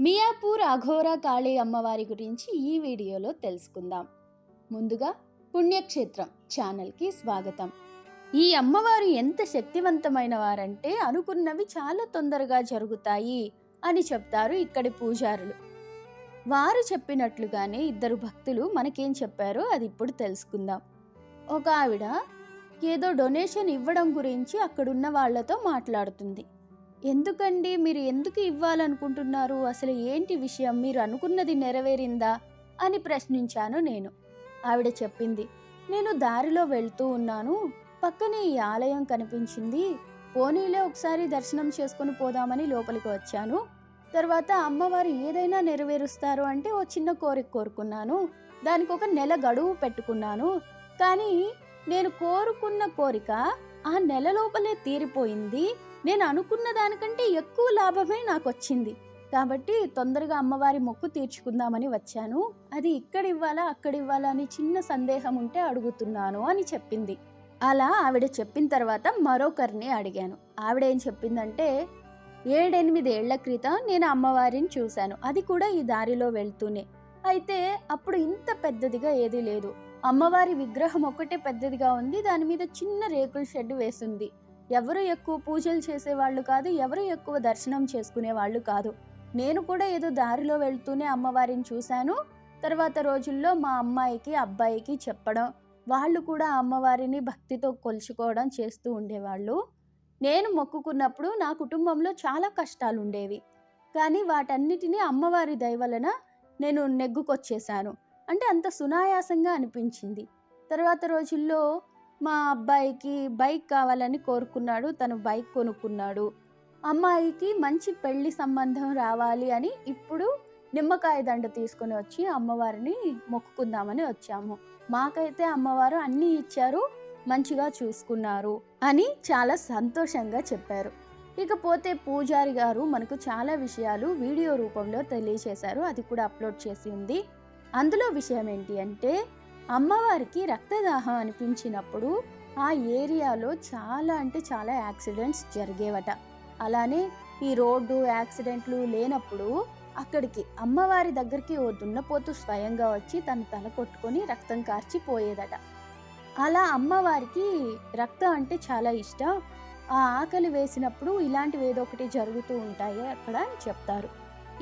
మియాపూర్ అఘోరా కాళీ అమ్మవారి గురించి ఈ వీడియోలో తెలుసుకుందాం. ముందుగా పుణ్యక్షేత్రం ఛానల్కి స్వాగతం. ఈ అమ్మవారు ఎంత శక్తివంతమైన వారంటే అనుకున్నవి చాలా తొందరగా జరుగుతాయి అని చెప్తారు ఇక్కడి పూజారులు. వారు చెప్పినట్లుగానే ఇద్దరు భక్తులు మనకేం చెప్పారో అది ఇప్పుడు తెలుసుకుందాం. ఒక ఆవిడ ఏదో డొనేషన్ ఇవ్వడం గురించి అక్కడున్న వాళ్ళతో మాట్లాడుతుంది. ఎందుకండి? మీరు ఎందుకు ఇవ్వాలనుకుంటున్నారు? అసలు ఏంటి విషయం? మీరు అనుకున్నది నెరవేరిందా? అని ప్రశ్నించాను నేను. ఆవిడ చెప్పింది నేను దారిలో వెళ్తూ ఉన్నాను. పక్కనే ఈ ఆలయం కనిపించింది. పోనీలే ఒకసారి దర్శనం చేసుకుని పోదామని లోపలికి వచ్చాను. తర్వాత అమ్మవారు ఏదైనా నెరవేరుస్తారు అంటే ఓ చిన్న కోరిక కోరుకున్నాను. దానికి ఒక నెల గడువు పెట్టుకున్నాను. కానీ నేను కోరుకున్న కోరిక ఆ నెల లోపలే తీరిపోయింది. నేను అనుకున్న దానికంటే ఎక్కువ లాభమే నాకు వచ్చింది కాబట్టి తొందరగా అమ్మవారి మొక్కు తీర్చుకుందామని వచ్చాను. అది ఇక్కడ ఇవ్వాలా అక్కడ ఇవ్వాలా అని చిన్న సందేహం ఉంటే అడుగుతున్నాను అని చెప్పింది. అలా ఆవిడ చెప్పిన తర్వాత మరొకరిని అడిగాను. ఆవిడ ఏం చెప్పిందంటే ఏడెనిమిదేళ్ళ క్రితం నేను అమ్మవారిని చూశాను. అది కూడా ఈ దారిలో వెళ్తూనే. అయితే అప్పుడు ఇంత పెద్దదిగా ఏదీ లేదు. అమ్మవారి విగ్రహం ఒకటే పెద్దదిగా ఉంది. దాని మీద చిన్న రేకుల షెడ్ వేసింది. ఎవరు ఎక్కువ పూజలు చేసేవాళ్ళు కాదు ఎవరు ఎక్కువ దర్శనం చేసుకునే వాళ్ళు కాదు. నేను కూడా ఏదో దారిలో వెళ్తూనే అమ్మవారిని చూశాను. తర్వాత రోజుల్లో మా అమ్మాయికి అబ్బాయికి చెప్పడం వాళ్ళు కూడా అమ్మవారిని భక్తితో కొలుచుకోవడం చేస్తూ ఉండేవాళ్ళు. నేను మొక్కుకున్నప్పుడు నా కుటుంబంలో చాలా కష్టాలు ఉండేవి కానీ వాటన్నిటినీ అమ్మవారి దయవలన నేను నెగ్గుకొచ్చేసాను అంటే అంత సునాయాసంగా అనిపించింది. తర్వాత రోజుల్లో మా అబ్బాయికి బైక్ కావాలని కోరుకున్నాడు తను బైక్ కొనుక్కున్నాడు. అమ్మాయికి మంచి పెళ్ళి సంబంధం రావాలి అని ఇప్పుడు నిమ్మకాయ దండ తీసుకొని వచ్చి అమ్మవారిని మొక్కుకుందామని వచ్చాము. మాకైతే అమ్మవారు అన్నీ ఇచ్చారు మంచిగా చూసుకున్నారు అని చాలా సంతోషంగా చెప్పారు. ఇకపోతే పూజారి గారు మనకు చాలా విషయాలు వీడియో రూపంలో తెలియచేశారు అది కూడా అప్లోడ్ చేసి ఉంది. అందులో విషయం ఏంటి అంటే అమ్మవారికి రక్తదాహం అనిపించినప్పుడు ఆ ఏరియాలో చాలా అంటే చాలా యాక్సిడెంట్స్ జరిగేవట. అలానే ఈ రోడ్డు యాక్సిడెంట్లు లేనప్పుడు అక్కడికి అమ్మవారి దగ్గరికి ఓ దున్నపోతు స్వయంగా వచ్చి తన తల కొట్టుకొని రక్తం కార్చి పోయేదట. అలా అమ్మవారికి రక్తం అంటే చాలా ఇష్టం. ఆ ఆకలి వేసినప్పుడు ఇలాంటివి ఏదో ఒకటి జరుగుతూ ఉంటాయి అక్కడ అని చెప్తారు.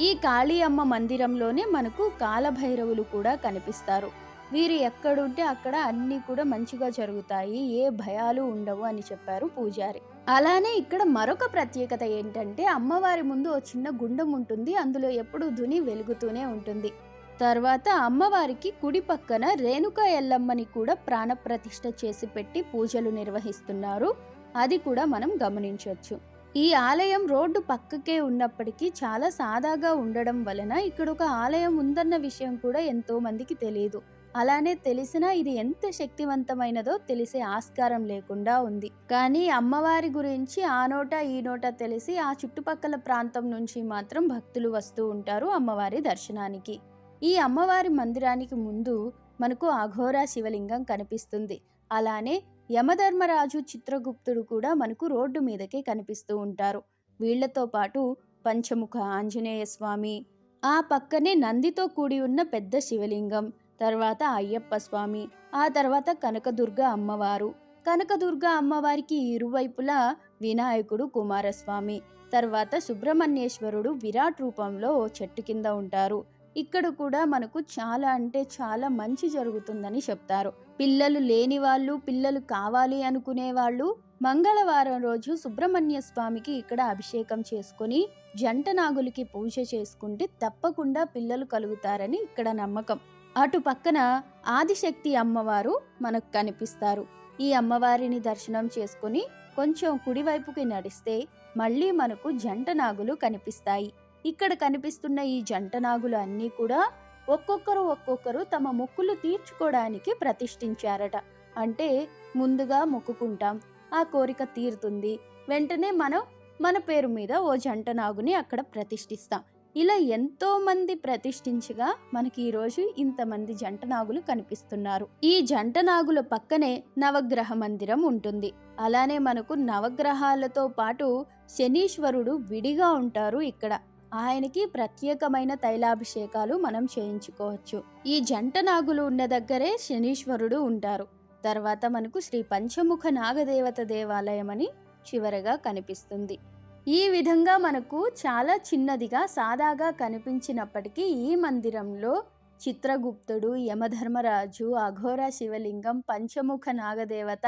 ఈ కాళీ అమ్మ మందిరంలోనే మనకు కాలభైరవులు కూడా కనిపిస్తారు. వీరు ఎక్కడుంటే అక్కడ అన్నీ కూడా మంచిగా జరుగుతాయి ఏ భయాలు ఉండవు అని చెప్పారు పూజారి. అలానే ఇక్కడ మరొక ప్రత్యేకత ఏంటంటే అమ్మవారి ముందు ఓ చిన్న గుండం ఉంటుంది అందులో ఎప్పుడు ధుని వెలుగుతూనే ఉంటుంది. తర్వాత అమ్మవారికి కుడి పక్కన రేణుక ఎల్లమ్మని కూడా ప్రాణప్రతిష్ఠ చేసి పెట్టి పూజలు నిర్వహిస్తున్నారు అది కూడా మనం గమనించవచ్చు ఈ ఆలయం రోడ్డు పక్కకే ఉన్నప్పటికీ చాలా సాదాగా ఉండడం వలన ఇక్కడ ఒక ఆలయం ఉందన్న విషయం కూడా ఎంతో మందికి తెలియదు అలానే తెలిసినా ఇది ఎంత శక్తివంతమైనదో తెలిసే ఆస్కారం లేకుండా ఉంది. కానీ అమ్మవారి గురించి ఆ నోట ఈ నోట తెలిసి ఆ చుట్టుపక్కల ప్రాంతం నుంచి మాత్రం భక్తులు వస్తూ ఉంటారు అమ్మవారి దర్శనానికి. ఈ అమ్మవారి మందిరానికి ముందు మనకు అఘోరా శివలింగం కనిపిస్తుంది. అలానే యమధర్మరాజు చిత్రగుప్తుడు కూడా మనకు రోడ్డు మీదకే కనిపిస్తూ ఉంటారు. వీళ్ళతో పాటు పంచముఖ ఆంజనేయ స్వామి ఆ పక్కనే నందితో కూడి ఉన్న పెద్ద శివలింగం తర్వాత అయ్యప్ప స్వామి ఆ తర్వాత కనకదుర్గ అమ్మవారు. కనకదుర్గ అమ్మవారికి ఇరువైపులా వినాయకుడు కుమారస్వామి. తర్వాత సుబ్రహ్మణ్యేశ్వరుడు విరాట్ రూపంలో చెట్టు కింద ఉంటారు. ఇక్కడ కూడా మనకు చాలా అంటే చాలా మంచి జరుగుతుందని చెప్తారు. పిల్లలు లేని వాళ్ళు పిల్లలు కావాలి అనుకునే వాళ్ళు మంగళవారం రోజు సుబ్రహ్మణ్య స్వామికి ఇక్కడ అభిషేకం చేసుకొని జంట నాగులకి పూజ చేసుకుంటే తప్పకుండా పిల్లలు కలుగుతారని ఇక్కడ నమ్మకం. అటు పక్కన ఆదిశక్తి అమ్మవారు మనకు కనిపిస్తారు. ఈ అమ్మవారిని దర్శనం చేసుకుని కొంచెం కుడివైపుకి నడిస్తే మళ్ళీ మనకు జంట నాగులు కనిపిస్తాయి. ఇక్కడ కనిపిస్తున్న ఈ జంట నాగులు అన్నీ కూడా ఒక్కొక్కరు ఒక్కొక్కరు తమ మొక్కులు తీర్చుకోవడానికి ప్రతిష్ఠించారట. అంటే ముందుగా మొక్కుకుంటాం. ఆ కోరిక తీరుతుంది. వెంటనే మనం మన పేరు మీద ఓ జంట నాగుని అక్కడ ప్రతిష్ఠిస్తాం. ఇలా ఎంతోమంది ప్రతిష్ఠించగా మనకి ఈరోజు ఇంతమంది జంట నాగులు కనిపిస్తున్నారు. ఈ జంట నాగుల పక్కనే నవగ్రహ మందిరం ఉంటుంది. అలానే మనకు నవగ్రహాలతో పాటు శనీశ్వరుడు విడిగా ఉంటారు ఇక్కడ. ఆయనకి ప్రత్యేకమైన తైలాభిషేకాలు మనం చేయించుకోవచ్చు. ఈ జంట నాగులు ఉన్న దగ్గరే శనీశ్వరుడు ఉంటారు. తర్వాత మనకు శ్రీ పంచముఖ నాగదేవత దేవాలయం అని చివరగా కనిపిస్తుంది. ఈ విధంగా మనకు చాలా చిన్నదిగా సాదాగా కనిపించినప్పటికీ ఈ మందిరంలో చిత్రగుప్తుడు యమధర్మరాజు అఘోర శివలింగం పంచముఖ నాగదేవత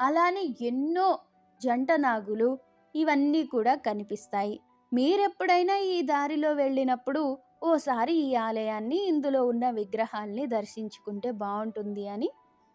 అలానే ఎన్నో జంట నాగులు ఇవన్నీ కూడా కనిపిస్తాయి. మీరెప్పుడైనా ఈ దారిలో వెళ్ళినప్పుడు ఓసారి ఈ ఆలయాన్ని ఇందులో ఉన్న విగ్రహాల్ని దర్శించుకుంటే బాగుంటుంది అని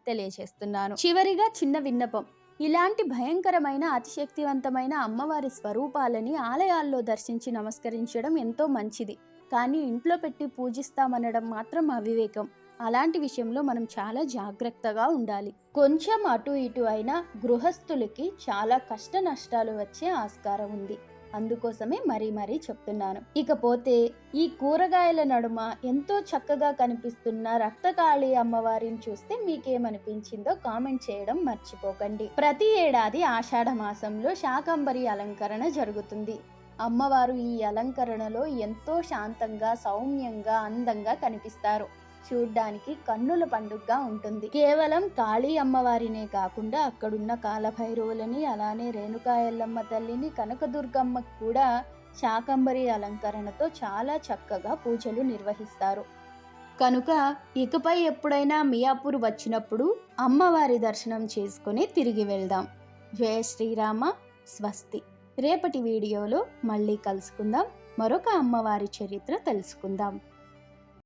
తెలియజేస్తున్నాను. చివరిగా చిన్న విన్నపం. ఇలాంటి భయంకరమైన అతిశక్తివంతమైన అమ్మవారి స్వరూపాలని ఆలయాల్లో దర్శించి నమస్కరించడం ఎంతో మంచిది. కానీ ఇంట్లో పెట్టి పూజిస్తామనడం మాత్రం అవివేకం. అలాంటి విషయంలో మనం చాలా జాగ్రత్తగా ఉండాలి. కొంచెం అటు ఇటు అయినా గృహస్థులకి చాలా కష్ట నష్టాలు వచ్చే ఆస్కారం ఉంది. అందుకోసమే మరీ మరీ చెప్తున్నాను. ఇకపోతే ఈ కూరగాయల నడుమ ఎంతో చక్కగా కనిపిస్తున్న రక్తకాళి అమ్మవారిని చూస్తే మీకేమనిపించిందో కామెంట్ చేయడం మర్చిపోకండి. ప్రతి ఏడాది ఆషాఢ మాసంలో శాకంబరి అలంకరణ జరుగుతుంది. అమ్మవారు ఈ అలంకరణలో ఎంతో శాంతంగా సౌమ్యంగా అందంగా కనిపిస్తారు. చూడ్డానికి కన్నుల పండుగగా ఉంటుంది. కేవలం కాళీ అమ్మవారినే కాకుండా అక్కడున్న కాలభైరవులని అలానే రేణుకాయల్లమ్మ తల్లిని కనకదుర్గమ్మ కూడా శాకంబరి అలంకరణతో చాలా చక్కగా పూజలు నిర్వహిస్తారు. కనుక ఇకపై ఎప్పుడైనా మియాపూర్ వచ్చినప్పుడు అమ్మవారి దర్శనం చేసుకుని తిరిగి వెళ్దాం. జయ శ్రీరామ స్వస్తి. రేపటి వీడియోలో మళ్ళీ కలుసుకుందాం. మరొక అమ్మవారి చరిత్ర తెలుసుకుందాం.